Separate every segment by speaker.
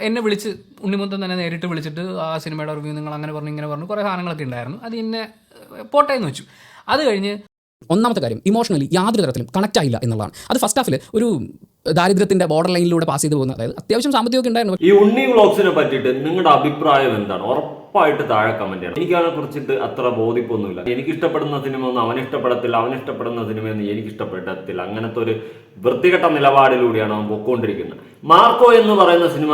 Speaker 1: എന്നെ വിളിച്ച് ഉണ്ണിമുത്തൻ തന്നെ നേരിട്ട് വിളിച്ചിട്ട് ആ സിനിമയുടെ റിവ്യൂ നിങ്ങൾ അങ്ങനെ പറഞ്ഞു ഇങ്ങനെ പറഞ്ഞു കുറേ സാധനങ്ങളൊക്കെ ഉണ്ടായിരുന്നു. അത് എന്നെ പോട്ടെ എന്ന് വെച്ചു. അത് കഴിഞ്ഞ്
Speaker 2: ഒന്നാമത്തെ കാര്യം ഇമോഷണലി യാതൊരു തരത്തിലും കണക്റ്റ് ആയില്ല എന്നുള്ളതാണ്. അത് ഫസ്റ്റ് ഹാഫിൽ ഒരു ദാരിദ്ര്യത്തിന്റെ ബോർഡർ ലൈനിലൂടെ പാസ് ചെയ്തു പോകുന്നത്. അതായത് അത്യാവശ്യം സാമ്പത്തികമൊക്കെ ഉണ്ടായിരുന്നു.
Speaker 3: ഈ ഉണ്ണി വ്ളോഗ്സിനെ പറ്റിയിട്ട് നിങ്ങളുടെ അഭിപ്രായം എന്താണ്? ഉറപ്പായിട്ട് താഴെ കമന്റ് ചെയ്യണം. എനിക്ക് അതിനെ കുറിച്ചിട്ട് അത്ര ബോധിപ്പൊന്നുമില്ല. എനിക്ക് ഇഷ്ടപ്പെടുന്ന സിനിമ ഒന്നും അവൻ ഇഷ്ടപ്പെടത്തില്ല അവൻ ഇഷ്ടപ്പെടുന്ന സിനിമയൊന്നും എനിക്ക് ഇഷ്ടപ്പെടത്തില്ല അങ്ങനത്തെ ഒരു വൃത്തികെട്ട നിലപാടിലൂടെയാണ് അവൻ പൊക്കോണ്ടിരിക്കുന്നത്. മാർക്കോ എന്ന് പറയുന്ന സിനിമ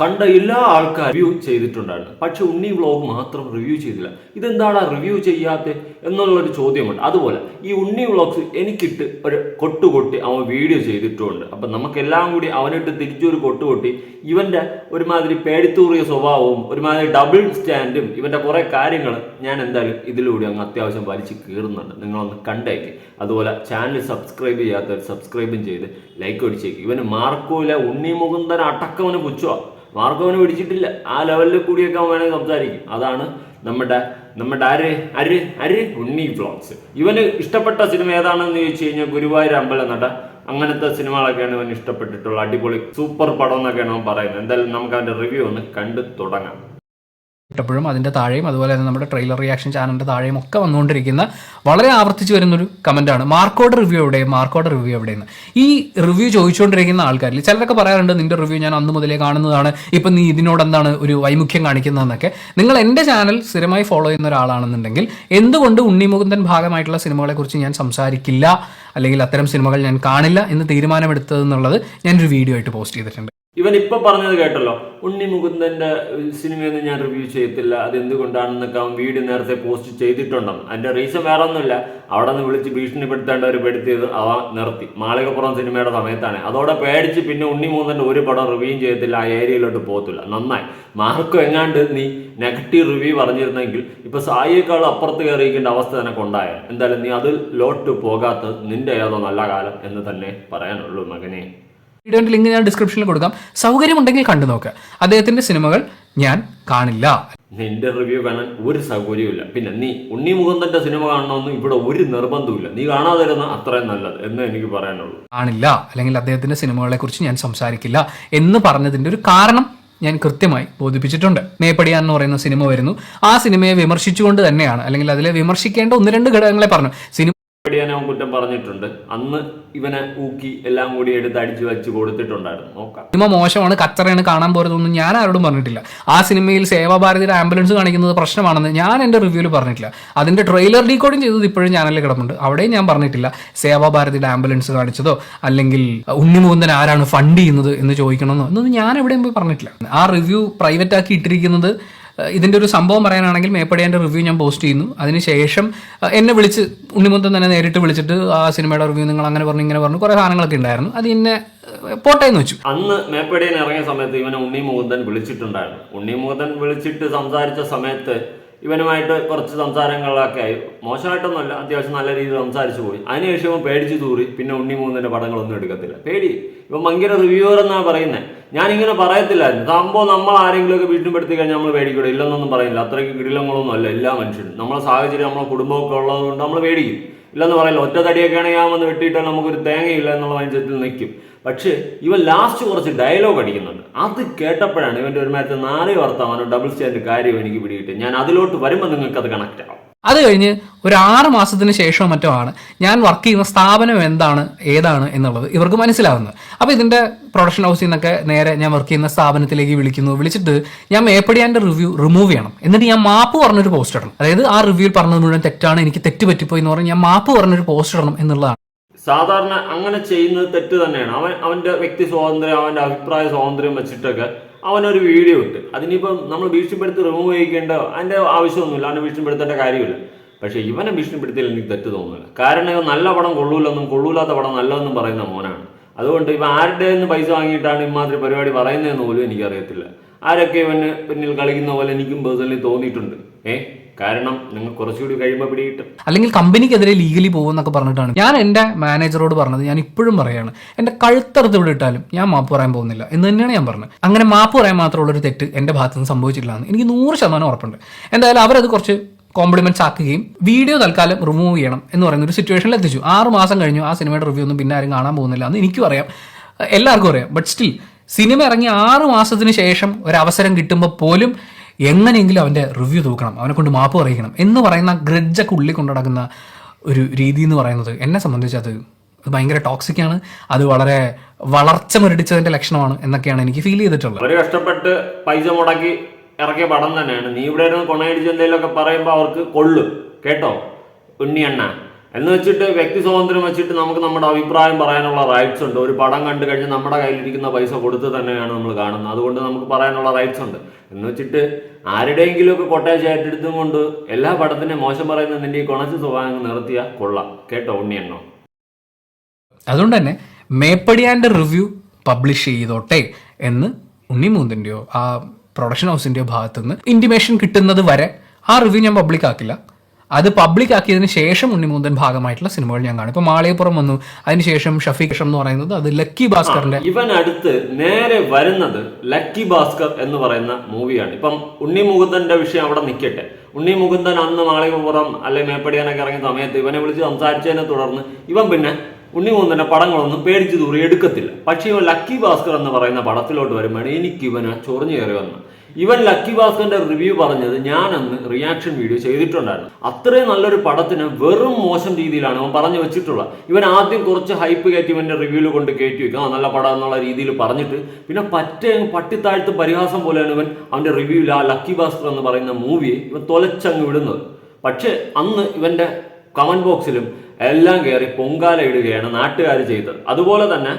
Speaker 3: കണ്ട എല്ലാ ആൾക്കാരും റിവ്യൂ ചെയ്തിട്ടുണ്ടായിരുന്നു. പക്ഷെ ഉണ്ണി വ്ളോഗ് മാത്രം റിവ്യൂ ചെയ്തില്ല. ഇതെന്താണ് റിവ്യൂ ചെയ്യാത്ത എന്നുള്ളൊരു ചോദ്യമുണ്ട്. അതുപോലെ ഈ ഉണ്ണി വ്ളോഗ്സ് എനിക്കിട്ട് ഒരു കൊട്ടുകൊട്ടി അവൻ വീഡിയോ ചെയ്തിട്ടുമുണ്ട് അപ്പം നമുക്കെല്ലാം കൂടി അവനിട്ട് തിരിച്ചൊരു കൊട്ടുകൊട്ടി ഇവന്റെ ഒരുമാതിരി പേടിത്തൂറിയ സ്വഭാവവും ഒരുമാതിരി ഡബിൾ സ്റ്റാൻഡും ഇവന്റെ കുറേ കാര്യങ്ങൾ ഞാൻ എന്തായാലും ഇതിലൂടെ അങ്ങ് അത്യാവശ്യം വലിച്ചു കീറുന്നുണ്ട്. നിങ്ങളൊന്ന് കണ്ടേക്ക്. അതുപോലെ ചാനൽ സബ്സ്ക്രൈബ് ചെയ്യാത്തവർ സബ്സ്ക്രൈബും ചെയ്ത് ലൈക്ക് അടിച്ചേക്ക്. ഇവന് മാർക്കോയിലെ ഉണ്ണി മുകുന്ദൻ അടക്കവന് പുച്ഛോ മാർക്കോവന് പിടിച്ചിട്ടില്ല. ആ ലെവലിൽ കൂടിയൊക്കെ അവൻ വേണമെങ്കിൽ സംസാരിക്കും. അതാണ് നമ്മുടെ നമ്മുടെ അര് അര് അര് ഉണ്ണി വ്ളോഗ്സ് ഇവന് ഇഷ്ടപ്പെട്ട സിനിമ ഏതാണെന്ന് ചോദിച്ചു കഴിഞ്ഞാൽ ഗുരുവായൂർ അമ്പലം നട. അങ്ങനത്തെ സിനിമകളൊക്കെയാണ് ഇവന് ഇഷ്ടപ്പെട്ടിട്ടുള്ള അടിപൊളി സൂപ്പർ പടം എന്നൊക്കെയാണ് അവൻ പറയുന്നത്. എന്തായാലും നമുക്ക് അവന്റെ റിവ്യൂ ഒന്ന് കണ്ടു തുടങ്ങാം.
Speaker 1: ഇട്ടപ്പോഴും അതിന്റെ താഴെയും അതുപോലെ തന്നെ നമ്മുടെ ട്രെയിലർ റിയാക്ഷൻ ചാനലിന്റെ താഴെയും ഒക്കെ വന്നുകൊണ്ടിരിക്കുന്ന വളരെ ആവർത്തിച്ച് വരുന്നൊരു കമന്റാണ് മാർക്കോട് റിവ്യൂ എവിടെ മാർക്കോട് റിവ്യൂ എവിടെയെന്ന്? ഈ റിവ്യൂ ചോദിച്ചുകൊണ്ടിരിക്കുന്ന ആൾക്കാരിൽ ചിലരൊക്കെ പറയാറുണ്ട് നിന്റെ റിവ്യൂ ഞാൻ അന്ന് മുതലേ കാണുന്നതാണ്. ഇപ്പം നീ ഇതിനോട് എന്താണ് ഒരു വൈമുഖ്യം കാണിക്കുന്നതെന്നൊക്കെ. നിങ്ങൾ എന്റെ ചാനൽ സ്ഥിരമായി ഫോളോ ചെയ്യുന്ന ഒരാളാണെന്നുണ്ടെങ്കിൽ എന്തുകൊണ്ട് ഉണ്ണിമുകുന്ദൻ ഭാഗമായിട്ടുള്ള സിനിമകളെക്കുറിച്ച് ഞാൻ സംസാരിക്കില്ല? അല്ലെങ്കിൽ അത്തരം സിനിമകൾ ഞാൻ കാണില്ല എന്ന് തീരുമാനമെടുത്തതെന്നുള്ളത് ഞാനൊരു വീഡിയോ ആയിട്ട് പോസ്റ്റ് ചെയ്തിട്ടുണ്ട്.
Speaker 3: ഇവൻ ഇപ്പൊ പറഞ്ഞത് കേട്ടല്ലോ ഉണ്ണി മുകുന്ദന്റെ സിനിമയൊന്നും ഞാൻ റിവ്യൂ ചെയ്യത്തില്ല അത് എന്തുകൊണ്ടാണെന്നൊക്കെ അവൻ വീഡിയോ നേരത്തെ പോസ്റ്റ് ചെയ്തിട്ടുണ്ടെന്ന് അതിന്റെ റീസൺ വേറെ ഒന്നുമില്ല അവിടെ നിന്ന് വിളിച്ച് ഭീഷണിപ്പെടുത്തേണ്ടവർ പെടുത്തിയത് അവ നിർത്തി. മാളികപ്പുറം സിനിമയുടെ സമയത്താണ്. അതോടെ പേടിച്ച് പിന്നെ ഉണ്ണി മുകുന്ദന്റെ ഒരു പടം റിവ്യൂ ചെയ്യത്തില്ല ആ ഏരിയയിലോട്ട് പോകത്തില്ല. നന്നായി. മാർക്കോ എങ്ങാണ്ട് നീ നെഗറ്റീവ് റിവ്യൂ പറഞ്ഞിരുന്നെങ്കിൽ ഇപ്പൊ സായിയേക്കാൾ അപ്പുറത്ത് കയറിയിരിക്കേണ്ട അവസ്ഥ തന്നെ ഉണ്ടായ എന്തായാലും നീ അതിൽ ലോട്ട് പോകാത്തത് നിന്റെ ഏതോ നല്ല കാലം എന്ന് തന്നെ പറയാനുള്ളൂ മകനെ.
Speaker 1: വീഡിയോന്റെ ലിങ്ക് ഞാൻ ഡിസ്ക്രിപ്ഷനിൽ കൊടുക്കാം. സൗകര്യമുണ്ടെങ്കിൽ കണ്ടു നോക്കുക അദ്ദേഹത്തിന്റെ സിനിമകൾ ഞാൻ കാണില്ല.
Speaker 3: നിന്റെ റിവ്യൂ കാണാൻ ഒരു സൗകര്യമില്ല പിന്നെ നീ ഉണ്ണി മുകുന്ദന്റെ സിനിമ കാണണമെന്നും ഇവിടെ ഒരു നിർബന്ധമില്ല നീ കാണാതിരുന്ന അത്രയും നല്ലത് എന്ന് എനിക്ക് പറയാനുള്ളൂ.
Speaker 1: കാണില്ല. അല്ലെങ്കിൽ അദ്ദേഹത്തിന്റെ സിനിമകളെ കുറിച്ച് ഞാൻ സംസാരിക്കില്ല എന്ന് പറഞ്ഞതിന്റെ ഒരു കാരണം ഞാൻ കൃത്യമായി ബോധിപ്പിച്ചിട്ടുണ്ട്. മേപ്പടിയാൻ എന്ന് പറയുന്ന സിനിമ വരുന്നു. ആ സിനിമയെ വിമർശിച്ചുകൊണ്ട് തന്നെയാണ്. അല്ലെങ്കിൽ അതിലെ വിമർശിക്കേണ്ട ഒന്ന് രണ്ട് ഘടകങ്ങളെ പറഞ്ഞു. സിനിമ
Speaker 3: അവൻ കുറ്റം പറഞ്ഞിട്ടുണ്ട്. അന്ന് ഇവനെ ഊക്കി എല്ലാം കൂടി എടുത്ത് അടിച്ചു വെച്ച് കൊടുത്തിട്ടുണ്ടായിരുന്നു. നോക്കാം.
Speaker 1: സിനിമ മോശമാണ്. കച്ചറയാണ് കാണാൻ പോരുന്നൊന്നും ഞാൻ ആരോടും പറഞ്ഞിട്ടില്ല. ആ സിനിമയിൽ സേവാഭാരതിയുടെ ആംബുലൻസ് കാണിക്കുന്നത് പ്രശ്നമാണെന്ന് ഞാൻ എന്റെ റിവ്യൂവിൽ പറഞ്ഞിട്ടില്ല. അതിന്റെ ട്രെയിലർ ഡീകോഡിങ് ചെയ്തത് ഇപ്പോഴും ചാനലിൽ കിടപ്പുണ്ട്. അവിടെയും ഞാൻ പറഞ്ഞിട്ടില്ല. സേവാഭാരതിയുടെ ആംബുലൻസ് കാണിച്ചതോ അല്ലെങ്കിൽ ഉണ്ണിമുകുന്ദൻ ആരാണ് ഫണ്ട് ചെയ്യുന്നത് എന്ന് ചോദിക്കണമെന്നോ എന്നൊന്നും ഞാൻ എവിടെയും പോയി പറഞ്ഞിട്ടില്ല. ആ റിവ്യൂ പ്രൈവറ്റ് ആക്കി ഇട്ടിരിക്കുന്നത് ഏഹ്, ഇതിന്റെ ഒരു സംഭവം പറയാനാണെങ്കിൽ മേപ്പടിയാന്റെ റിവ്യൂ ഞാൻ പോസ്റ്റ് ചെയ്യുന്നു. അതിനുശേഷം എന്നെ വിളിച്ച് ഉണ്ണിമുത്തൻ തന്നെ നേരിട്ട് വിളിച്ചിട്ട് ആ സിനിമയുടെ റിവ്യൂ നിങ്ങൾ അങ്ങനെ പറഞ്ഞു ഇങ്ങനെ പറഞ്ഞു കുറേ സാധനങ്ങളൊക്കെ ഉണ്ടായിരുന്നു. അത് എന്നെ പോട്ടെ എന്ന് വെച്ചു.
Speaker 3: അന്ന് മേപ്പടിയൻ ഇറങ്ങിയ സമയത്ത് ഇവനെ ഉണ്ണി മുകുന്ദൻ വിളിച്ചിട്ടുണ്ടായിരുന്നു. ഉണ്ണി മുകുന്ദൻ വിളിച്ചിട്ട് സംസാരിച്ച സമയത്ത് ഇവനുമായിട്ട് കുറച്ച് സംസാരങ്ങളൊക്കെ ആയി. മോശമായിട്ടൊന്നുമല്ല അത്യാവശ്യം നല്ല രീതിയിൽ സംസാരിച്ചു പോയി. അതിനുശേഷം പേടിച്ച് തൂറി പിന്നെ ഉണ്ണി മുകുന്ദന്റെ പടങ്ങളൊന്നും എടുക്കത്തില്ല. പേടി. ഇവൻ ഭയങ്കര റിവ്യൂവർ എന്നാണ് പറയുന്നത് ഞാനിങ്ങനെ പറയത്തില്ലായിരുന്നു. സംഭവം നമ്മൾ ആരെങ്കിലുമൊക്കെ പെടുത്തി കഴിഞ്ഞാൽ നമ്മൾ പേടിക്കൂടെ ഇല്ലെന്നൊന്നും പറയില്ല. അത്രയ്ക്ക് കിടിലങ്ങളൊന്നും അല്ല. എല്ലാ മനുഷ്യരും. നമ്മളെ സാഹചര്യം നമ്മളെ കുടുംബമൊക്കെ ഉള്ളതുകൊണ്ട് നമ്മൾ പേടിക്കും ഇല്ലെന്ന് പറയില്ല. ഒറ്റ തടിയൊക്കെ ആണെങ്കിൽ ഞാൻ വന്ന് വെട്ടിയിട്ടാൽ നമുക്കൊരു തേങ്ങയില്ല എന്നുള്ള മനുഷ്യത്തിൽ നിൽക്കും. പക്ഷേ ഇവ ലാസ്റ്റ് കുറച്ച് ഡയലോഗ് അടിക്കുന്നുണ്ട്. അത് കേട്ടപ്പോഴാണ് ഇവന്റെ ഒരു മാറ്റം നാല് വർത്തമാനം ഡബിൾ സ്റ്റാൻഡ് കാര്യം എനിക്ക് പിടിയിട്ട് ഞാൻ അതിലോട്ട് വരുമ്പോൾ നിങ്ങൾക്ക് അത് കണക്ട് ആവും.
Speaker 1: അത് കഴിഞ്ഞ് ഒരു ആറ് മാസത്തിന് ശേഷമോ മറ്റോ ആണ് ഞാൻ വർക്ക് ചെയ്യുന്ന സ്ഥാപനം എന്താണ് ഏതാണ് എന്നുള്ളത് ഇവർക്ക് മനസ്സിലാവുന്നത്. അപ്പോൾ ഇതിന്റെ പ്രൊഡക്ഷൻ ഹൗസിൽ നിന്നൊക്കെ നേരെ ഞാൻ വർക്ക് ചെയ്യുന്ന സ്ഥാപനത്തിലേക്ക് വിളിക്കുന്നു. വിളിച്ചിട്ട് ഞാൻ മേപ്പടിയാന്റെ റിവ്യൂ റിമൂവ് ചെയ്യണം. എന്നിട്ട് ഞാൻ മാപ്പ് പറഞ്ഞൊരു പോസ്റ്റ് ഇടണം. അതായത് ആ റിവ്യൂവിൽ പറഞ്ഞത് മുഴുവൻ തെറ്റാണ് എനിക്ക് തെറ്റ് പറ്റിപ്പോയി എന്ന് പറഞ്ഞ് ഞാൻ മാപ്പ് പറഞ്ഞൊരു പോസ്റ്റ് ഇടണം എന്നുള്ളതാണ്.
Speaker 3: സാധാരണ അങ്ങനെ ചെയ്യുന്നത് തെറ്റ് തന്നെയാണ്. അവൻ അവന്റെ വ്യക്തി സ്വാതന്ത്ര്യം അവന്റെ അഭിപ്രായ സ്വാതന്ത്ര്യം വെച്ചിട്ടൊക്കെ അവനൊരു വീഡിയോ ഇട്ട്. അതിനിപ്പം നമ്മൾ ഭീഷണിപ്പെടുത്തി റിമൂവ് ചെയ്യിക്കേണ്ട അതിന്റെ ആവശ്യമൊന്നുമില്ല. അവനെ ഭീഷണിപ്പെടുത്തേണ്ട കാര്യമില്ല. പക്ഷേ ഇവനെ ഭീഷണിപ്പെടുത്തിയാൽ എനിക്ക് തെറ്റ് തോന്നുന്നില്ല കാരണം ഇവൻ നല്ല പടം കൊള്ളൂലെന്നും കൊള്ളൂലാത്ത പടം നല്ലതെന്നും പറയുന്ന മോനാണ്. അതുകൊണ്ട് ഇവ ആരുടെ നിന്ന് പൈസ വാങ്ങിയിട്ടാണ് ഇമാതിരി പരിപാടി പറയുന്നതെന്ന് പോലും എനിക്കറിയത്തില്ല. ആരൊക്കെ ഇവന് പിന്നിൽ കളിക്കുന്ന പോലെ എനിക്കും പേഴ്സണലി തോന്നിയിട്ടുണ്ട്. ഏ? കാരണം നിങ്ങൾ കുറച്ചുകൂടി കഴിയുമ്പോൾ പിടികിട്ടും.
Speaker 1: അല്ലെങ്കിൽ കമ്പനിക്കെതിരെ ലീഗലി പോകുമെന്നൊക്കെ പറഞ്ഞിട്ടാണ്. ഞാൻ എന്റെ മാനേജറോട് പറഞ്ഞത് ഞാൻ ഇപ്പോഴും പറയാണ് എന്റെ കഴുത്തറുത്ത് ഇവിടെ ഇട്ടാലും ഞാൻ മാപ്പ് പറയാൻ പോകുന്നില്ല എന്ന് തന്നെയാണ് ഞാൻ പറഞ്ഞത്. അങ്ങനെ മാപ്പ് പറയാൻ മാത്രമുള്ള ഒരു തെറ്റ് എന്റെ ഭാഗത്തുനിന്ന് സംഭവിച്ചിട്ടില്ല എന്ന് എനിക്ക് നൂറ് ശതമാനം ഉറപ്പുണ്ട്. എന്തായാലും അവരത് കുറച്ച് കോംപ്ലിമെന്റ്സ് ആക്കുകയും വീഡിയോ തൽക്കാലം റിമൂവ് ചെയ്യണം എന്ന് പറയുന്ന ഒരു സിറ്റുവേഷനിൽ എത്തിച്ചു. ആറ് മാസം കഴിഞ്ഞു ആ സിനിമയുടെ റിവ്യൂ ഒന്നും പിന്നെ ആരും കാണാൻ പോകുന്നില്ല എന്ന് എനിക്കും അറിയാം. എല്ലാവർക്കും അറിയാം. ബട്ട് സ്റ്റിൽ സിനിമ ഇറങ്ങി ആറ് മാസത്തിന് ശേഷം ഒരു അവസരം കിട്ടുമ്പോൾ പോലും എങ്ങനെയെങ്കിലും അവന്റെ റിവ്യൂ തൂക്കണം അവനെ കൊണ്ട് മാപ്പ് പറയിക്കണം എന്ന് പറയുന്ന ഗ്രഡ്ജൊക്കെ ഉള്ളിൽ കൊണ്ടു നടക്കുന്ന ഒരു രീതി എന്ന് പറയുന്നത് എന്നെ സംബന്ധിച്ച് അത് അത് ഭയങ്കര ടോക്സിക് ആണ്. അത് വളരെ വളർച്ച മുരടിച്ചതിന്റെ ലക്ഷണമാണ് എന്നൊക്കെയാണ് എനിക്ക് ഫീൽ ചെയ്തിട്ടുള്ളത്.
Speaker 3: ഒരു കഷ്ടപ്പെട്ട് പൈസ മുടക്കി ഇറക്കിയ പടം തന്നെയാണ്. നീ ഇവിടെ കൊണയടിച്ചെന്തെങ്കിലും കൊണയടിച്ച് എന്തെങ്കിലുമൊക്കെ പറയുമ്പോൾ അവർക്ക് കൊള്ളും. കേട്ടോ? ഉണ്ണിയണ്ണ. എന്ന് വെച്ചിട്ട് വ്യക്തി സ്വാതന്ത്ര്യം വെച്ചിട്ട് നമുക്ക് നമ്മുടെ അഭിപ്രായം പറയാനുള്ള റൈറ്റ്സ് ഉണ്ട്. ഒരു പടം കണ്ടു കഴിഞ്ഞ് നമ്മുടെ കയ്യിലിരിക്കുന്ന പൈസ കൊടുത്ത് തന്നെയാണ് നമ്മൾ കാണുന്നത്. അതുകൊണ്ട് നമുക്ക് പറയാനുള്ള റൈറ്റ്സ് ഉണ്ട്. എന്ന് വെച്ചിട്ട് ആരുടെയെങ്കിലും ഒക്കെ കൊട്ടേജ് ഏറ്റെടുത്തും കൊണ്ട് എല്ലാ പടത്തിനും മോശം പറയുന്ന നിന്റെ ഈ കുണച്ച് സ്വഭാവം നിർത്തിയ കൊള്ളാം. കേട്ടോ ഉണ്ണിയെണ്ണോ
Speaker 1: അതുകൊണ്ട് തന്നെ മേപ്പടിയാന്റെ റിവ്യൂ പബ്ലിഷ് ചെയ്തോട്ടെ എന്ന് ഉണ്ണിമൂന്തിന്റെയോ ആ പ്രൊഡക്ഷൻ ഹൗസിന്റെയോ ഭാഗത്തുനിന്ന് ഇന്റിമേഷൻ കിട്ടുന്നത് വരെ ആ റിവ്യൂ ഞാൻ പബ്ലിക് ആക്കില്ല. അത് പബ്ലിക് ആക്കിയതിന് ശേഷം ഉണ്ണിമൂന്തൻ ഭാഗമായിട്ടുള്ള സിനിമകൾ ഞാൻ കാണും. ഇപ്പൊ മാളികപ്പുറം വന്നു. അതിനുശേഷം ഷഫീഖ് എന്ന് പറയുന്നത് അത് ലക്കി ഭാസ്കറിന്റെ
Speaker 3: ഇവൻ അടുത്ത് നേരെ വരുന്നത് ലക്കി ഭാസ്കർ എന്ന് പറയുന്ന മൂവിയാണ്. ഇപ്പം ഉണ്ണി മുകുന്ദന്റെ വിഷയം അവിടെ നിൽക്കട്ടെ ഉണ്ണി മുകുന്ദൻ അന്ന് മാളികപ്പുറം അല്ലെ മേപ്പടിയാനൊക്കെ ഇറങ്ങിയ സമയത്ത് ഇവനെ വിളിച്ച് സംസാരിച്ചതിനെ തുടർന്ന് ഇവൻ പിന്നെ ഉണ്ണി മുകുന്ദന്റെ പടങ്ങളൊന്നും പേടിച്ചു ദൂറി എടുക്കത്തില്ല. പക്ഷേ ഇവൻ ലക്കി ഭാസ്കർ എന്ന് പറയുന്ന പടത്തിലോട്ട് വരുമ്പോഴാണ് എനിക്ക് ഇവനെ ചൊറിഞ്ഞു കയറി വന്നത്. ഇവൻ ലക്കി ഭാസ്കറിന്റെ റിവ്യൂ പറഞ്ഞത് ഞാൻ അന്ന് റിയാക്ഷൻ വീഡിയോ ചെയ്തിട്ടുണ്ടായിരുന്നു. അത്രയും നല്ലൊരു പടത്തിന് വെറും മോശം രീതിയിലാണ് അവൻ പറഞ്ഞു വെച്ചിട്ടുള്ളത്. ഇവൻ ആദ്യം കുറച്ച് ഹൈപ്പ് കയറ്റി ഇവന്റെ റിവ്യൂവിൽ കൊണ്ട് കയറ്റി വെക്കും. നല്ല പടം എന്നുള്ള രീതിയിൽ പറഞ്ഞിട്ട് പിന്നെ പറ്റേ പട്ടിത്താഴ്ത്ത് പരിഹാസം പോലെയാണ് ഇവൻ അവന്റെ റിവ്യൂവിൽ ആ ലക്കി ഭാസ്കർ എന്ന് പറയുന്ന മൂവിയെ ഇവൻ തൊലച്ചങ്ങ് വിടുന്നത്. പക്ഷേ അന്ന് ഇവന്റെ കമന്റ് ബോക്സിലും എല്ലാം കയറി പൊങ്കാല ഇടുകയാണ് നാട്ടുകാർ ചെയ്തത്. അതുപോലെ തന്നെ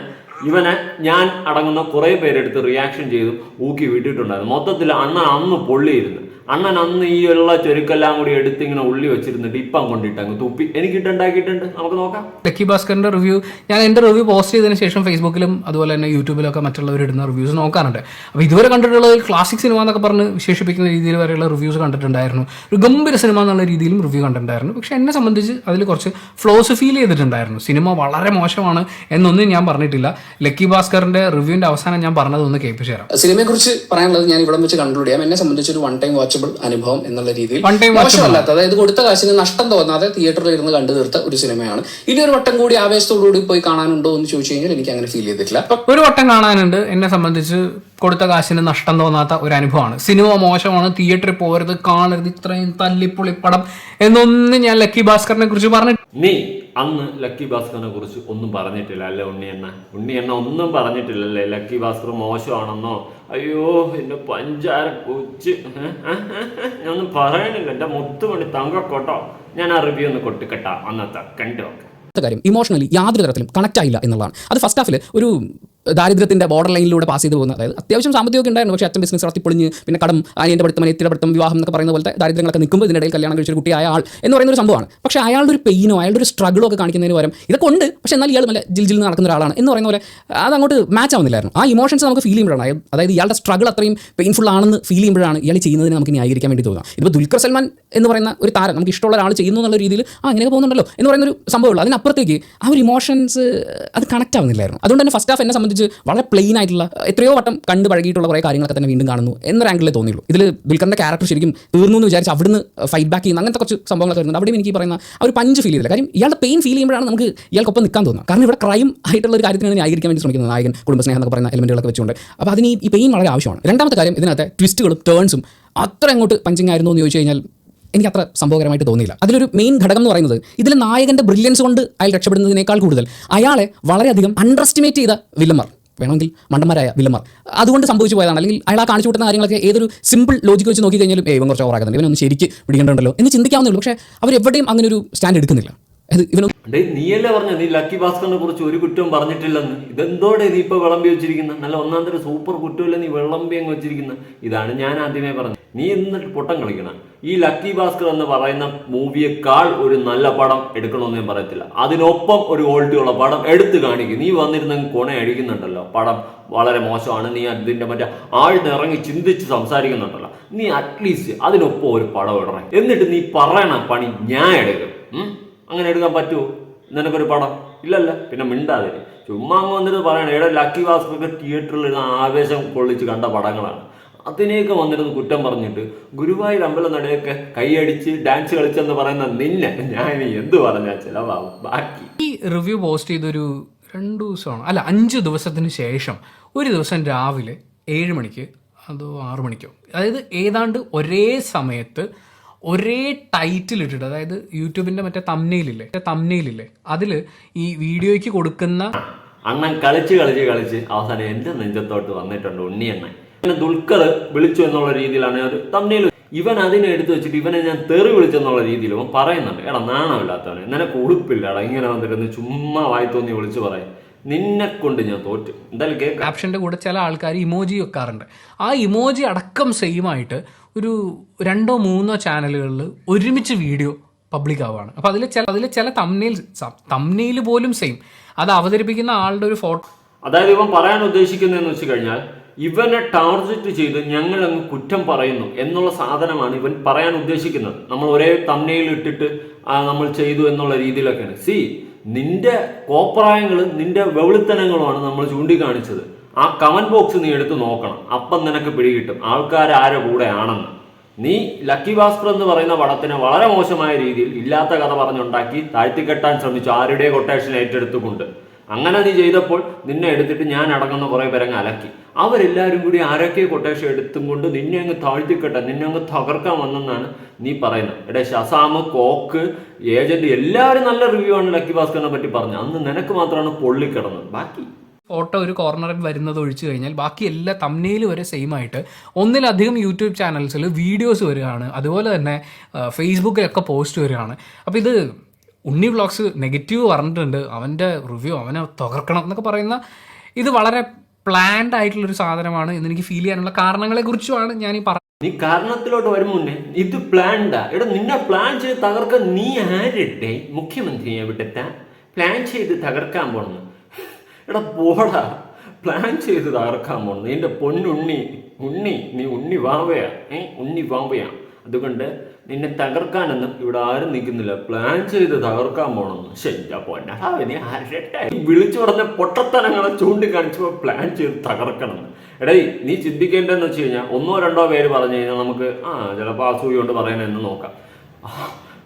Speaker 3: ഇവനെ ഞാൻ അടങ്ങുന്ന കുറേ പേരെടുത്ത് റിയാക്ഷൻ ചെയ്തു ഊക്കി വിട്ടിട്ടുണ്ടായിരുന്നു. മൊത്തത്തിൽ അണ്ണൻ അന്ന് പൊള്ളിയിരുന്നു. അണ്ണൻ അന്ന് ഈ ഉള്ള ചുരുക്കെല്ലാം കൂടി എടുത്ത് ഇങ്ങനെ ഉള്ളി വെച്ചിരുന്നിട്ട് ഇപ്പം കൊണ്ടിട്ട് അങ്ങ് തുപ്പി. എനിക്ക് ഇട്ടുണ്ടാക്കിയിട്ടുണ്ട് നമുക്ക് നോക്കാം.
Speaker 1: ലക്കി ഭാസ്കറിന്റെ റിവ്യൂ ഞാൻ എന്റെ റിവ്യൂ പോസ്റ്റ് ചെയ്തതിന് ശേഷം ഫേസ്ബുക്കിലും അതുപോലെ തന്നെ യൂട്യൂബിലൊക്കെ മറ്റുള്ളവർ ഇടുന്ന റിവ്യൂസ് നോക്കാറുണ്ട്. അപ്പോൾ ഇതുവരെ കണ്ടിട്ടുള്ളത് ക്ലാസിക് സിനിമ എന്നൊക്കെ പറഞ്ഞ് വിശേഷിപ്പിക്കുന്ന രീതിയിൽ വരെയുള്ള റിവ്യൂസ് കണ്ടിട്ടുണ്ടായിരുന്നു. ഒരു ഗംഭീര സിനിമ എന്നുള്ള രീതിയിലും റിവ്യൂ കണ്ടിട്ടുണ്ടായിരുന്നു. പക്ഷേ എന്നെ സംബന്ധിച്ച് അതിൽ കുറച്ച് ഫ്ലോസ് ഫീൽ ചെയ്തിട്ടുണ്ടായിരുന്നു. സിനിമ വളരെ മോശമാണ് എന്നൊന്നും ഞാൻ പറഞ്ഞിട്ടില്ല. ലക്കി ഭാസ്കറിന്റെ റിവ്യൂവിന്റെ അവസാനം ഞാൻ പറഞ്ഞതൊന്ന് കേൾപ്പിച്ചു തരാം
Speaker 2: സിനിമയെക്കുറിച്ച് പറയാനുള്ളത് ഞാൻ ഇവിടെ വെച്ച് കൺക്ലൂഡ് ചെയ്യാം. എന്നെ സംബന്ധിച്ച് ഒരു വൺ ടൈം വാച്ചബിൾ അനുഭവം എന്നുള്ള രീതിയിൽ മോശമല്ലാത്ത അതായത് കൊടുത്ത കാശിന് നഷ്ടം തോന്നാതെ തിയേറ്ററിൽ ഇരുന്ന് കണ്ടു തീർത്ത ഒരു സിനിമയാണ്. ഇനി ഒരു വട്ടം കൂടി ആവേശത്തോടുകൂടി പോയി കാണാനുണ്ടോ എന്ന് ചോദിച്ചു കഴിഞ്ഞാൽ എനിക്ക് അങ്ങനെ ഫീൽ ചെയ്തിട്ടില്ല.
Speaker 1: ഒരു വട്ടം കാണാനുണ്ട്. എന്നെ സംബന്ധിച്ച് കൊടുത്ത കാശിന് നഷ്ടം തോന്നാത്ത ഒരു അനുഭവമാണ് സിനിമ മോശമാണ് തിയേറ്ററിൽ പോകരുത് കാണരുത് ഇത്രയും തല്ലിപ്പൊളി പടം എന്നൊന്നും ഞാൻ ലക്കി ഭാസ്കറിനെ കുറിച്ച് പറഞ്ഞു
Speaker 3: നീ അന്ന് ലക്കി ഭാസ്കറിനെ കുറിച്ച് ഒന്നും പറഞ്ഞിട്ടില്ല അല്ലേ ഉണ്ണിയണ്ണ ഉണ്ണിയണ്ണ ഒന്നും പറഞ്ഞിട്ടില്ലല്ലേ? ലക്കി ഭാസ്കർ മോശമാണെന്നോ? അയ്യോ എന്റെ പഞ്ചാര കൊച്ച്. ഞാനൊന്നും പറയണില്ല. എന്റെ മുത്തുമണി തങ്കക്കോട്ടോ. ഞാൻ ആ റിവ്യൂ ഒന്ന് കൊട്ടിക്കട്ടാ. അന്നത്തെ കണ്ടു
Speaker 2: കാര്യം ഇമോഷണലി യാതൊരു തരത്തിലും കണക്റ്റ് ആയില്ല എന്നുള്ളതാണ്. അത് ഫസ്റ്റ് ഹാഫിൽ ഒരു ദാരിദ്ര്യത്തിന്റെ ബോർഡർ ലൈനിലൂടെ പാസ് ചെയ്ത് പോകുന്നത്. അതായത് അത്യാവശ്യം സാമ്പത്തികമൊക്കെ ഉണ്ടായിരുന്നു. പക്ഷേ അച്ഛൻ ബിസിനസ് നടത്തിപ്പൊളിഞ്ഞ് പിന്നെ കടം അനിയന്റെ പഠിത്തം അനിയത്തിയുടെ പഠിത്തം വിവാഹം എന്നൊക്കെ പറയുന്ന പോലത്തെ ദാരിദ്ര്യങ്ങളൊക്കെ നിൽക്കുമ്പോൾ ഇതിനിടയിൽ കല്യാണം കഴിച്ചൊരു കുട്ടിയായ ആൾ എന്ന് പറയുന്ന ഒരു സംഭവമാണ്. പക്ഷേ അയാളുടെ ഒരു പെയിനോ അയാളുടെ ഒരു സ്ട്രഗിളോ ഒക്കെ കാണിക്കുന്നതിന് പകരം ഇതൊക്കെ ഉണ്ട്. പക്ഷേ എന്നാൽ ഇയാൾ നല്ല ജിൽ ജിൽ നടക്കുന്ന ഒരാളാണ് എന്ന് പറയുന്ന പോലെ അത് അങ്ങോട്ട് മാച്ച് ആവുന്നില്ലായിരുന്നു. ആ ഇമോഷൻസ് നമുക്ക് ഫീൽ ചെയ്യുമ്പോഴാണ്. അതായത് ഇയാളുടെ സ്ട്രഗിൾ അത്രയും പെയിൻഫുൾ ആണെന്ന് ഫീൽ ചെയ്യുമ്പോഴാണ് ഇയാൾ ചെയ്യുന്നതിന് നമുക്ക് ന്യായീകരിക്കാൻ വേണ്ടി തോന്നുക. ഇപ്പോൾ ദുൽഖർ സൽമാൻ എന്ന് പറയുന്ന ഒരു താരം നമുക്ക് ഇഷ്ടമുള്ള ഒരാൾ ചെയ്യുന്നു എന്നുള്ള രീതിയിൽ ആ ഇങ്ങനെയൊക്കെ പോകുന്നുണ്ടല്ലോ എന്ന് പറയുന്ന ഒരു സംഭവമുള്ളൂ അതിനപ്പുറത്തേക്ക് ആ ഒരു ഇമോഷൻസ് അത് കണക്ട് ആവുന്നില്ലായിരുന്നു. അതുകൊണ്ട് തന്നെ ഫസ്റ്റ് ഹാഫ് എന്നെ സംബന്ധിച്ച് വളരെ പ്ലെയിൻ ആയിട്ടുള്ള എത്രയോ വട്ടം കണ്ട് പഴകിയിട്ടുള്ള കുറേ കാര്യങ്ങളൊക്കെ തന്നെ വീണ്ടും കാണുന്നു എന്നൊരു ആംഗിലേ തോന്നിയുള്ളൂ. ഇതിൽ ദുൽഖറിന്റെ ക്യാരക്ടർ ശരിക്കും തീർന്നു എന്ന് വിചാരിച്ച് അവിടുന്ന് ഫൈറ്റ് ബാക്ക് ചെയ്യുന്ന അങ്ങനത്തെ കുറച്ച് സംഭവങ്ങളൊക്കെ വരുന്നുണ്ട്. അവിടെയും എനിക്ക് പറയുന്ന ഒരു പഞ്ച് ഫീൽ ചെയ്തില്ല. കാര്യം ഇയാളുടെ പെയിൻ ഫീൽ ചെയ്യുമ്പോഴാണ് നമുക്ക് ഇയാൾക്കൊപ്പം നിൽക്കാൻ തോന്നുന്നത് കാരണം ഇവിടെ ക്രൈം ആയിട്ടുള്ള ഒരു കാര്യത്തിനാണ് ന്യായീകരിക്കാൻ വേണ്ടി ശ്രമിക്കുന്നത് നായകൻ കുടുംബസ്നേഹം എന്നൊക്കെ പറയുന്ന എലമെന്റുകളൊക്കെ വെച്ചുകൊണ്ട്. അപ്പോൾ അതിന് ഈ പെയിൻ വളരെ ആവശ്യമാണ്. രണ്ടാമത്തെ കാര്യം ഇതിനകത്തെ ട്വിസ്റ്റുകളും ടേൺസും അത്ര അങ്ങോട്ട് പഞ്ചിങ് ആയിരുന്നു എന്ന് ചോദിച്ചു കഴിഞ്ഞാൽ എനിക്ക് അത്ര സംഭവകരമായിട്ട് തോന്നിയില്ല. അതിലൊരു മെയിൻ ഘടകം എന്ന് പറയുന്നത് ഇതിൽ നായകന്റെ ബ്രില്യൻസ് കൊണ്ട് അയാൾ രക്ഷപ്പെടുന്നതിനേക്കാൾ കൂടുതൽ. അയാളെ വളരെയധികം അണ്ടർ എസ്റ്റിമേറ്റ് ചെയ്ത വില്ലന്മാർ. വേണമെങ്കിൽ മണ്ടന്മാരായ വില്ലന്മാർ. അതുകൊണ്ട് സംഭവിച്ചു പോയതാണ്. അല്ലെങ്കിൽ അയാൾ കാണിച്ചു കൊടുക്കുന്ന കാര്യങ്ങളൊക്കെ ഏതൊരു സിമ്പിൾ ലോജിക്ക് വെച്ച് നോക്കി കഴിഞ്ഞാലും ഏവൻ കുറച്ച് ഓവറാക്കുന്നുണ്ട് ഇവനൊന്ന് ശരിക്ക് പിടിക്കേണ്ടല്ലോ എന്ന് ചിന്തിക്കാവുന്നേ ഉള്ളൂ. പക്ഷേ അവരെവിടെയും അങ്ങനെ ഒരു സ്റ്റാൻഡ് എടുക്കുന്നില്ല.
Speaker 3: നീയല്ലേ പറഞ്ഞ നീ ലക്കി ഭാസ്കറിനെ കുറിച്ച് ഒരു കുറ്റവും പറഞ്ഞിട്ടില്ലെന്ന്. ഇതെന്തോടെ നീ ഇപ്പൊ വിളമ്പി വെച്ചിരിക്കുന്ന? നല്ല ഒന്നാം തരം സൂപ്പർ കുറ്റമല്ല നീ വിളമ്പി അങ്ങ് വെച്ചിരിക്കുന്ന? ഇതാണ് ഞാൻ ആദ്യമേ പറഞ്ഞത്. നീ എന്നിട്ട് പൊട്ടം കളിക്കണം. ഈ ലക്കി ഭാസ്കർ എന്ന് പറയുന്ന മൂവിയേക്കാൾ ഒരു നല്ല പടം എടുക്കണമെന്ന് ഞാൻ പറയത്തില്ല. അതിനൊപ്പം ഒരു ക്വാളിറ്റി ഉള്ള പടം എടുത്തു കാണിക്കും. നീ വന്നിരുന്ന കൊണ അടിക്കുന്നുണ്ടല്ലോ പടം വളരെ മോശമാണ്. നീ അതിന്റെ മറ്റേ ആഴ്ന്നിറങ്ങി ചിന്തിച്ച് സംസാരിക്കുന്നുണ്ടല്ലോ. നീ അറ്റ്ലീസ്റ്റ് അതിനൊപ്പം ഒരു പടം ഇടണം. എന്നിട്ട് നീ പറയണ പണി ഞാൻ എടുക്കും? അങ്ങനെ എടുക്കാൻ പറ്റുമോ നിനക്കൊരു പടം? ഇല്ലല്ല. പിന്നെ മിണ്ടാതെ. ചുമ്മാ അങ്ങ് വന്നിട്ട് പറയണം ഏടെ ലക്കി ഭാസ്കർക്ക് തിയേറ്ററിൽ ഇരുന്ന് ആവേശം കൊള്ളിച്ച് കണ്ട പടങ്ങളാണ്. അതിനെയൊക്കെ വന്നിരുന്ന് കുറ്റം പറഞ്ഞിട്ട് ഗുരുവായൂർ അമ്പലം നടയൊക്കെ കൈയടിച്ച് ഡാൻസ് കളിച്ചെന്ന് പറയുന്ന നിന്നെ ഞാൻ എന്ത് പറഞ്ഞാൽ ചിലവാകും ബാക്കി.
Speaker 1: ഈ റിവ്യൂ പോസ്റ്റ് ചെയ്തൊരു രണ്ട് ദിവസമാണ്. അല്ല അഞ്ച് ദിവസത്തിന് ശേഷം. ഒരു ദിവസം രാവിലെ ഏഴ് മണിക്ക് അതോ ആറു മണിക്കോ? അതായത് ഏതാണ്ട് ഒരേ സമയത്ത് ഒരേ ടൈറ്റിൽ ഇട്ടിട്ട് അതായത് യൂട്യൂബിന്റെ മറ്റേ തമ്നയിലില്ലേ തമ്നയിലില്ലേ അതിൽ ഈ വീഡിയോയ്ക്ക് കൊടുക്കുന്ന
Speaker 3: അണ്ണൻ കളിച്ച് കളിച്ച് കളിച്ച് അവസാനം എന്റെ നെഞ്ചത്തോട്ട് വന്നിട്ടുണ്ട് ഉണ്ണിയണ്ണൻ എന്നെ ദുൽഖർ വിളിച്ചു എന്നുള്ള രീതിയിലാണ് ഒരു തമ്മിൽ ഇവൻ അതിനെ എടുത്തു വെച്ചിട്ട് ഇവനെ ഞാൻ തെറി വിളിച്ചെന്നുള്ള രീതിയിൽ അവൻ പറയുന്നുണ്ട്. എടാ നാണമില്ലാത്തവനെ നിനക്ക് ഉടുപ്പില്ല എടാ ഇങ്ങനെ വന്നിട്ട് ചുമ്മാ വായി തോന്നി വിളിച്ചു പറയും. നിന്നെ കൊണ്ട് ഞാൻ തോറ്റു. എന്തായാലും
Speaker 1: ക്യാപ്ഷന്റെ കൂടെ ചില ആൾക്കാർ ഇമോജി വെക്കാറുണ്ട്. ആ ഇമോജി അടക്കം സെയിം ആയിട്ട് ഒരു രണ്ടോ മൂന്നോ ചാനലുകളിൽ ഒരുമിച്ച് വീഡിയോ പബ്ലിക് ആവുകയാണ്. അപ്പോൾ അതിൽ ചില അതിൽ ചില തമ്നെയിൽ തമ്നെയിൽ പോലും സെയിം അത് അവതരിപ്പിക്കുന്ന ആളുടെ ഒരു ഫോട്ടോ
Speaker 3: അതായത് ഇവൻ പറയാൻ ഉദ്ദേശിക്കുന്നതെന്ന് വെച്ച് കഴിഞ്ഞാൽ ഇവനെ ടാർജറ്റ് ചെയ്ത് ഞങ്ങൾ അങ്ങ് കുറ്റം പറയുന്നു എന്നുള്ള സാധനമാണ് ഇവൻ പറയാൻ ഉദ്ദേശിക്കുന്നത്. നമ്മൾ ഒരേ തമ്മിൽ ഇട്ടിട്ട് നമ്മൾ ചെയ്തു എന്നുള്ള രീതിയിലൊക്കെയാണ്. സി നിന്റെ കോപ്രായങ്ങളും നിന്റെ വെളിത്തനങ്ങളുമാണ് നമ്മൾ ചൂണ്ടിക്കാണിച്ചത്. ആ കമന്റ് ബോക്സ് നീ എടുത്ത് നോക്കണം. അപ്പം നിനക്ക് പിടികിട്ടും. ആൾക്കാർ ആരെ കൂടെയാണെന്ന്. നീ ലക്കി ഭാസ്കർ എന്ന് പറയുന്ന പടത്തിന് വളരെ മോശമായ രീതിയിൽ ഇല്ലാത്ത കഥ പറഞ്ഞുണ്ടാക്കി താഴ്ത്തിക്കെട്ടാൻ ശ്രമിച്ചു. ആരുടെ കൊട്ടേഷൻ ഏറ്റെടുത്തുകൊണ്ട്. അങ്ങനെ നീ ചെയ്തപ്പോൾ നിന്നെ എടുത്തിട്ട് ഞാൻ അടങ്ങുന്ന കുറെ പേരങ്ങ് അലക്കി. അവരെല്ലാവരും കൂടി ആരൊക്കെ കൊട്ടേഷൻ എടുത്തും കൊണ്ട് നിന്നെ അങ്ങ് താഴ്ത്തിക്കെട്ടാൻ നിന്നെ അങ്ങ് തകർക്കാൻ വന്നെന്നാണ് നീ പറയുന്നത്. എടേ ഷസാമ് കോക്ക് ഏജന്റ് എല്ലാവരും നല്ല റിവ്യൂ ആണ് ലക്കി ഭാസ്കറിനെ പറ്റി പറഞ്ഞത്. അന്ന് നിനക്ക് മാത്രമാണ് പൊള്ളിക്കിടന്നത്. ബാക്കി
Speaker 1: ഫോട്ടോ ഒരു കോർണറിൽ വരുന്നത് ഒഴിച്ചു കഴിഞ്ഞാൽ ബാക്കി എല്ലാ തമ്നെയിൽ വരെ സെയിം ആയിട്ട് ഒന്നിലധികം യൂട്യൂബ് ചാനൽസിൽ വീഡിയോസ് വരികയാണ്. അതുപോലെ തന്നെ ഫേസ്ബുക്കിലൊക്കെ പോസ്റ്റ് വരികയാണ്. അപ്പോൾ ഇത് ഉണ്ണി വ്ളോഗ്സ് നെഗറ്റീവ് പറഞ്ഞിട്ടുണ്ട്. അവന്റെ റിവ്യൂ അവനെ തകർക്കണം എന്നൊക്കെ പറയുന്ന ഇത് വളരെ പ്ലാൻഡ് ആയിട്ടുള്ളൊരു സാധനമാണ് എന്ന് എനിക്ക് ഫീൽ ചെയ്യാനുള്ള കാരണങ്ങളെ കുറിച്ചുമാണ് ഞാൻ ഈ പറഞ്ഞത്
Speaker 3: നീ കാരണത്തിലോട്ട് വരും മുന്നേ ഇത് പ്ലാൻഡാ എടാ നിന്നെ പ്ലാൻ ചെയ്ത് തകർക്കാൻ നീ ആരിട്ടെ? മുഖ്യമന്ത്രിയെ വിട്ടിട്ട? പ്ലാൻ ചെയ്ത് തകർക്കാൻ പോണെന്ന്. എടാ പോടാ പ്ലാൻ ചെയ്ത് തകർക്കാൻ പോണെന്ന് നിന്റെ പൊന്നുണ്ണി ഉണ്ണി നീ ഉണ്ണി വാവയാ ഏ? ഉണ്ണി വാവയാ. അതുകൊണ്ട് നിന്നെ തകർക്കാനൊന്നും ഇവിടെ ആരും നിൽക്കുന്നില്ല. പ്ലാൻ ചെയ്ത് തകർക്കാൻ പോണെന്ന് ശരിയാ പൊന്നടാ നീ വിളിച്ചു പറഞ്ഞ പൊട്ടത്തനങ്ങളെ ചൂണ്ടിക്കാണിച്ചപ്പോൾ പ്ലാൻ ചെയ്ത് തകർക്കണം. എടേ നീ ചിന്തിക്കേണ്ടതെന്ന് വെച്ച് കഴിഞ്ഞാൽ ഒന്നോ രണ്ടോ പേര് പറഞ്ഞു കഴിഞ്ഞാൽ നമുക്ക് ആ ചിലപ്പോൾ അസൂയ കൊണ്ട് പറയണമെന്ന് നോക്കാം.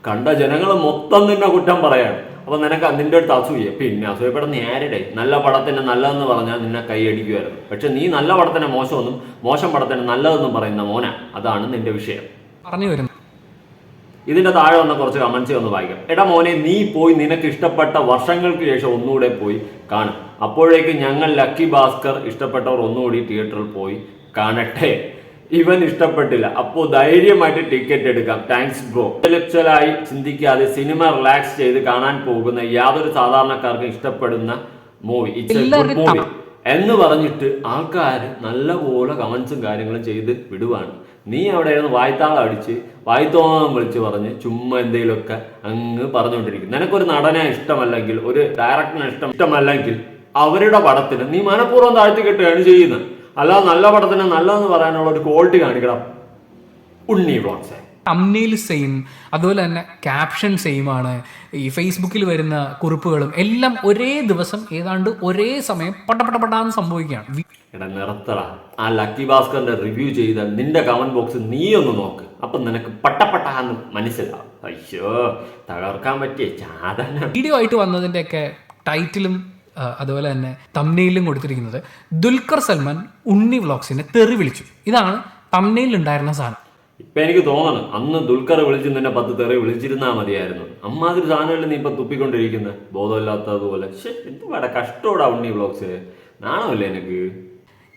Speaker 3: കണ്ട ജനങ്ങൾ മൊത്തം നിന്നെ കുറ്റം പറയാണ്. അപ്പൊ നിനക്ക് നിന്റെ അടുത്ത് അസൂയ പിന്നെ അസൂയപ്പെടുന്ന ആരുടെ? നല്ല പടത്തിന് നല്ലതെന്ന് പറഞ്ഞാൽ നിന്നെ കൈയടിക്കുമായിരുന്നു. പക്ഷെ നീ നല്ല പടത്തിന് മോശമെന്നും മോശം പടത്തിന് നല്ലതെന്നും പറയുന്ന മോന. അതാണ് നിന്റെ വിഷയം.
Speaker 1: പറഞ്ഞു വരുന്നത്
Speaker 3: ഇതിന്റെ താഴെ വന്ന കുറച്ച് കമന്റ്സ് ഒന്ന് വായിക്കാം. എടാ മോനെ നീ പോയി നിനക്ക് ഇഷ്ടപ്പെട്ട വർഷങ്ങൾക്ക് ശേഷം ഒന്നുകൂടെ പോയി കാണും. അപ്പോഴേക്ക് ഞങ്ങൾ ലക്കി ഭാസ്കർ ഇഷ്ടപ്പെട്ടവർ ഒന്നുകൂടി തിയേറ്ററിൽ പോയി കാണട്ടെ. ഇവൻ ഇഷ്ടപ്പെട്ടില്ല. അപ്പോ ധൈര്യമായിട്ട് ടിക്കറ്റ് എടുക്കാം. താങ്ക്സ് ബ്രോ ഇന്റലക്ച്വലായി ചിന്തിക്കാതെ സിനിമ റിലാക്സ് ചെയ്ത് കാണാൻ പോകുന്ന യാതൊരു സാധാരണക്കാർക്കും ഇഷ്ടപ്പെടുന്ന movie it's a good movie എന്ന് പറഞ്ഞിട്ട് ആൾക്കാർ നല്ലപോലെ കമൻസും കാര്യങ്ങളും ചെയ്ത് വിടുവാണ്. നീ അവിടെ ഇരുന്ന് വായ്ത്താളം അടിച്ച് വായ്ത്തോളം വിളിച്ച് പറഞ്ഞ് ചുമ്മാ എന്തെങ്കിലുമൊക്കെ അങ്ങ് പറഞ്ഞുകൊണ്ടിരിക്കും. നിനക്കൊരു നടനെ ഇഷ്ടമല്ലെങ്കിൽ ഒരു ഡയറക്ടറിനെ ഇഷ്ടം ഇഷ്ടമല്ലെങ്കിൽ അവരുടെ പടത്തിന് നീ മനഃപൂർവം താഴ്ത്തി കെട്ടുകയാണ് ചെയ്യുന്നത്. അല്ലാതെ നല്ല പടത്തിന് നല്ലതെന്ന് പറയാനുള്ള ഒരു ക്വാളിറ്റി കാണിക്കണം. ഉണ്ണി ബ്ലോക്സ്
Speaker 1: തമ്മിൽ സെയിം അതുപോലെ തന്നെ ക്യാപ്ഷൻ സെയിം ആണ്. ഈ ഫേസ്ബുക്കിൽ വരുന്ന കുറിപ്പുകളും എല്ലാം ഒരേ ദിവസം ഏതാണ്ട് ഒരേ സമയം പട്ടപ്പട്ടപ്പെട്ടാന്ന് സംഭവിക്കുകയാണ്. നിറത്തറ
Speaker 3: എടാ നിർത്തടാ. ആ ലക്കി ഭാസ്കറിന്റെ റിവ്യൂ ചെയ്ത നിന്റെ കമന്റ് ബോക്സ് നീ ഒന്ന് നോക്ക്. അപ്പൊ നിനക്ക് പട്ടപ്പട്ടാന്ന് മനസ്സിലാവും. അയ്യോ തകർക്കാൻ പറ്റിയ ചാതന
Speaker 1: വീഡിയോ ആയിട്ട് വന്നതിന്റെ ഒക്കെ ടൈറ്റിലും അതുപോലെ തന്നെ തമ്നയിലും കൊടുത്തിരിക്കുന്നത്. ദുൽഖർ സൽമാൻ ഉണ്ണി വ്ളോഗ്സിനെ തെറി വിളിച്ചു. ഇതാണ് തമ്നയിൽ ഉണ്ടായിരുന്ന സാധനം.
Speaker 3: ഇപ്പൊ എനിക്ക് തോന്നണം അന്ന് ദുൽഖർ വിളിച്ചു നിന്നെ പത്ത് തെറി വിളിച്ചിരുന്നാ മതിയായിരുന്നു. അമ്മാതിരി സാധനമല്ലേ നീ ഇപ്പൊ തുപ്പിക്കൊണ്ടിരിക്കുന്നത് ബോധമില്ലാത്തതുപോലെ. ശ്ശെ, എന്ത് വേട കഷ്ടോടാ ഉണ്ണി വ്ളോഗ്സ്? നാണമല്ലേ എനിക്ക്?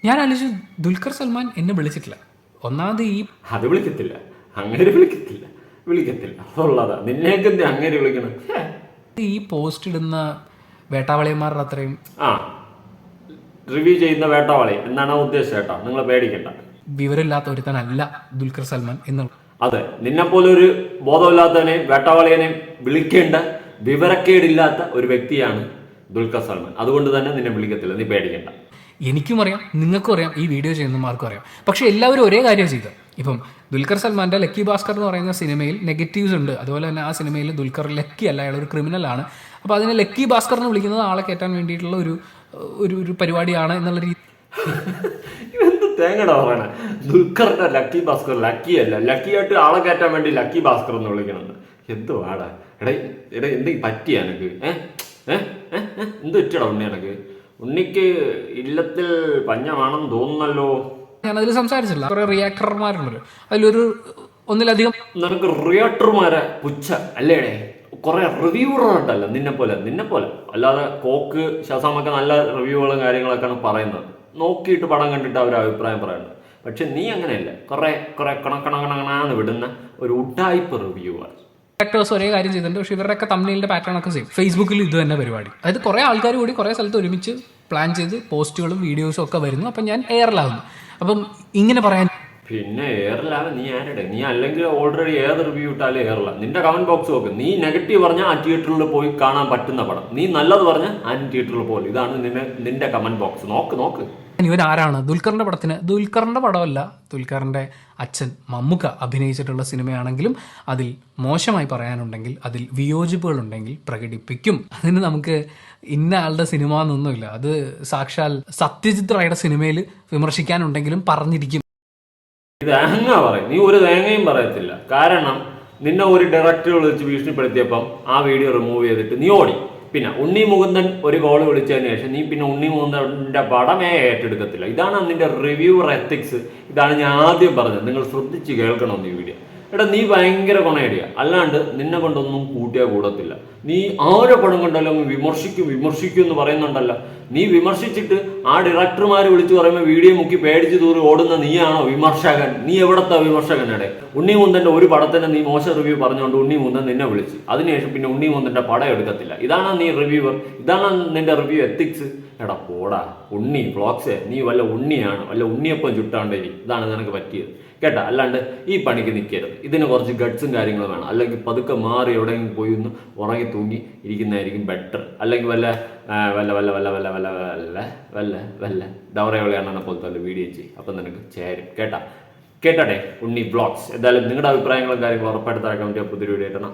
Speaker 1: ഞാൻ ആലോചിച്ചു ദുൽഖർ സൽമാൻ എന്നെ വിളിച്ചിട്ടില്ല. ഒന്നാമത് ഈ
Speaker 3: അത് വിളിക്കത്തില്ല. അങ്ങനെ വിളിക്കത്തില്ല. വിളിക്കത്തില്ല. അതുള്ളതാ. നിന്നെ അങ്ങനെ വിളിക്കണം?
Speaker 1: ഈ പോസ്റ്റ് ഇടുന്ന വേട്ടാവളിയന്മാരുടെ അത്രയും
Speaker 3: ആ. റിവ്യൂ ചെയ്യുന്ന വേട്ടാവളി. എന്നാണ് ഉദ്ദേശം കേട്ടോ നിങ്ങൾ പേടിക്കണ്ട.
Speaker 1: വിവരമില്ലാത്ത ഒരുത്തനല്ല ദുൽഖർ സൽമാൻ എന്നുള്ള
Speaker 3: അതെ. നിന്നെപ്പോലെ ഒരു ബോധമില്ലാത്തവനെ വേട്ടാവളിയനെ വിളിക്കേണ്ട വിവരക്കേടില്ലാത്ത ഒരു വ്യക്തിയാണ് ദുൽഖർ സൽമാൻ. അതുകൊണ്ട് തന്നെ നിന്നെ വിളിക്കത്തില്ല. നീ പേടിക്കണ്ട.
Speaker 1: എനിക്കും അറിയാം നിങ്ങൾക്കും അറിയാം ഈ വീഡിയോ ചെയ്യുന്നമാർക്കും അറിയാം. പക്ഷെ എല്ലാവരും ഒരേ കാര്യം ചെയ്തത് ഇപ്പം ദുൽഖർ സൽമാന്റെ ലക്കി ഭാസ്കർ എന്ന് പറയുന്ന സിനിമയിൽ നെഗറ്റീവ്സ് ഉണ്ട്. അതുപോലെ തന്നെ ആ സിനിമയിൽ ദുൽഖർ ലക്കി അല്ല അയാൾ ഒരു ക്രിമിനലാണ്. അപ്പോൾ അതിനെ ലക്കി ഭാസ്കർ എന്ന് വിളിക്കുന്നത് ആളെ കയറ്റാൻ വേണ്ടിയിട്ടുള്ള ഒരു ഒരു ഒരു പരിപാടിയാണ് എന്നുള്ള രീതി
Speaker 3: തേങ്ങട പറയണ? ദുൽഖറിന്റെ ലക്കി ഭാസ്കർ ലക്കി അല്ല ലക്കി ആയിട്ട് ആളെ കയറ്റാൻ വേണ്ടി ലക്കി ഭാസ്കർ എന്ന് വിളിക്കണം എന്തോ ആടാ എടേ എടേ എന്ത് പറ്റിയ എനക്ക് ഏ? ഏ? എന്ത് പറ്റിയടാ ഉണ്ണി എനക്ക് ഉണ്ണിക്ക് ഇല്ലത്തിൽ പഞ്ഞമാണെന്ന് തോന്നുന്നല്ലോ.
Speaker 1: ഞാൻ അതിൽ സംസാരിച്ചില്ല കുറെ റിയാക്ടർമാരുണ്ടല്ലോ അതിലൊരു ഒന്നിലധികം
Speaker 3: നിനക്ക് റിയാക്ടർമാരെ പുച്ഛ അല്ലേടേ കുറെ റിവ്യൂറുണ്ടല്ലോ നിന്നെ പോലെ നിന്നെ പോലെ. അല്ലാതെ കോക്ക് ശാസാമൊക്കെ നല്ല റിവ്യൂകളും കാര്യങ്ങളൊക്കെയാണ് പറയുന്നത്. നോക്കിയിട്ട് പടം കണ്ടിട്ട് അവർ അഭിപ്രായം പറയുന്നത്. പക്ഷെ നീ അങ്ങനെയല്ല. കുറെ കുറെ കണക്കണക്കണക്കണാന്ന് വിടുന്ന ഒരു ഉഡായിപ്പ് റിവ്യൂ ആണ്
Speaker 1: ആക്ടേഴ്സ് ഒരേ കാര്യം ചെയ്തിട്ടുണ്ട്. പക്ഷേ ഇവരുടെയൊക്കെ തമ്മിലിന്റെ പാറ്റേൺ ഒക്കെ സെയിം ഫേസ്ബുക്കിൽ ഇത് തന്നെ പരിപാടി. അതായത് കുറേ ആൾക്കാർ കൂടി കുറേ സ്ഥലത്ത് ഒരുമിച്ച് പ്ലാൻ ചെയ്ത് പോസ്റ്റുകളും വീഡിയോസും ഒക്കെ വരുന്നു. അപ്പം ഞാൻ എയറിലാകുന്നു അപ്പം ഇങ്ങനെ പറയാൻ
Speaker 3: പിന്നെ എയറിലാണ് നീ ആരുടെ നീ അല്ലെങ്കിൽ ഓൾറെഡി ഏത് റിവ്യൂ ഇട്ടാലും എയറില്ല നിന്റെ കമന്റ് ബോക്സ് നോക്ക്. നീ നെഗറ്റീവ് പറഞ്ഞാൽ ആ തിയേറ്ററിൽ പോയി കാണാൻ പറ്റുന്ന പടം. നീ നല്ലത് പറഞ്ഞാൽ ആ തിയേറ്ററിൽ പോലും ഇതാണ് നിന്നെ നിന്റെ കമന്റ് ബോക്സ് നോക്ക് നോക്ക്.
Speaker 1: ഇവൻ ആരാണ് ദുൽഖറിന്റെ പടത്തിന് ദുൽഖറിന്റെ പടമല്ല ദുൽഖറിന്റെ അച്ഛൻ മമ്മുക്ക അഭിനയിച്ചിട്ടുള്ള സിനിമയാണെങ്കിലും അതിൽ മോശമായി പറയാനുണ്ടെങ്കിൽ അതിൽ വിയോജിപ്പുകളുണ്ടെങ്കിൽ പ്രകടിപ്പിക്കും. അതിന് നമുക്ക് ഇന്ന ആളുടെ സിനിമ എന്നൊന്നുമില്ല. അത് സാക്ഷാൽ സത്യജിത് റായുടെ സിനിമയിൽ വിമർശിക്കാനുണ്ടെങ്കിലും പറഞ്ഞിരിക്കും.
Speaker 3: തേങ്ങ പറയും. നീ ഒരു തേങ്ങയും പറയത്തില്ല. കാരണം നിന്നെ ഒരു ഡയറക്ടർ വിളിച്ച് ഭീഷണിപ്പെടുത്തിയപ്പം ആ വീഡിയോ റിമൂവ് ചെയ്തിട്ട് നീ ഓടി. പിന്നെ ഉണ്ണി മുകുന്ദൻ ഒരു കോൾ വിളിച്ചതിന് ശേഷം നീ പിന്നെ ഉണ്ണി മുകുന്ദന്റെ പടമേ ഏറ്റെടുക്കത്തില്ല. ഇതാണ് നിന്റെ റിവ്യൂവർ എത്തിക്സ് ഇതാണ് ഞാൻ ആദ്യം പറഞ്ഞത്. നിങ്ങൾ ശ്രദ്ധിച്ച് കേൾക്കണം ഈ വീഡിയോ എടാ നീ ഭയങ്കര കൊണയടിയ അല്ലാണ്ട് നിന്നെ കൊണ്ടൊന്നും കൂട്ടിയാൽ കൂടത്തില്ല. നീ ആരെ പടം കണ്ടാലും വിമർശിക്കും വിമർശിക്കും എന്ന് പറയുന്നുണ്ടല്ലോ. നീ വിമർശിച്ചിട്ട് ആ ഡയറക്ടർമാർ വിളിച്ചു പറയുമ്പോൾ വീഡിയോ മുക്കി പേടിച്ച് തൂറി ഓടുന്ന നീയാണോ വിമർശകൻ? നീ എവിടത്തെ വിമർശകനടെ? ഉണ്ണി മുന്തന്റെ ഒരു പടത്തിന് നീ മോശം റിവ്യൂ പറഞ്ഞുകൊണ്ട് ഉണ്ണി മുന്തൻ നിന്നെ വിളിച്ച്. അതിനുശേഷം പിന്നെ ഉണ്ണി മുന്തന്റെ പടം എടുക്കത്തില്ല. ഇതാണ് നീ റിവ്യൂവർ ഇതാണ് നിന്റെ റിവ്യൂ എത്തിക്സ് എടാ പോടാ. ഉണ്ണി ബ്ലോക്സ് നീ വല്ല ഉണ്ണിയാണ് വല്ല ഉണ്ണിയപ്പം ചുട്ടാണ്ടേ ഇതാണ് നിനക്ക് പറ്റിയത്. കേട്ടാ അല്ലാണ്ട് ഈ പണിക്ക് നിൽക്കരുത് ഇതിന് കുറച്ച് ഗഡ്സും കാര്യങ്ങളും വേണം. അല്ലെങ്കിൽ പതുക്കെ മാറി എവിടെയെങ്കിലും പോയി ഒന്ന് ഉറങ്ങി തൂങ്ങി ഇരിക്കുന്നതായിരിക്കും ബെറ്റർ അല്ലെങ്കിൽ വല്ല വല്ല വല്ല വല്ല വല്ല വല്ല വല്ല വല്ല വല്ല ഡൗറയോളെയാണ് പോലത്തെ വീഡിയോ ചെയ്യും. അപ്പം നിനക്ക് ചേരും. കേട്ടാ? കേട്ടട്ടെ ഉണ്ണി ബ്ലോഗ്സ് എന്തായാലും നിങ്ങളുടെ അഭിപ്രായങ്ങളും കാര്യങ്ങളും ഉറപ്പായിട്ട് താഴെ കമന്റ് പുതിയൊരു വീഡിയോ ഇടണം